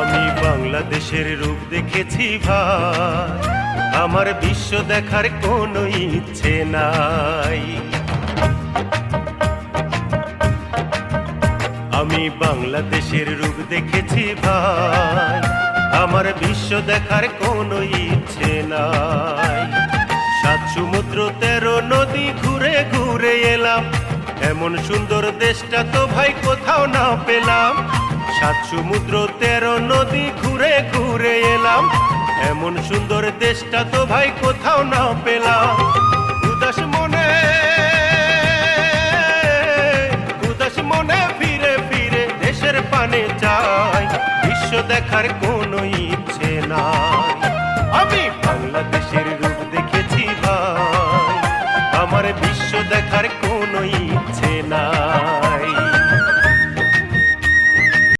আমি বাংলাদেশের রূপ দেখেছি ভাই। আমার বিশ্ব দেখার কোনো ইচ্ছে নাই। আমি বাংলাদেশের রূপ দেখেছি ভাই। আমার বিশ্ব দেখার কোনো ইচ্ছে নাই। সাত সমুদ্র, তেরো নদী, ঘুরে ঘুরে এলাম। এমন সুন্দর দেশটা তো ভাই কোথাও না পেলাম। সাত সমুদ্র, তেরো নদী, ঘুরে ঘুরে এলাম। এমন সুন্দর দেশটা তো ভাই কোথাও না পেলাম। উদাস মনে উদাস মনে ফিরে ফিরে দেশের পানে চাই। বিশ্ব দেখার কোন ইচ্ছে না আমি বাংলাদেশের রূপ দেখেছি ভাই। আমার বিশ্ব দেখার কোনই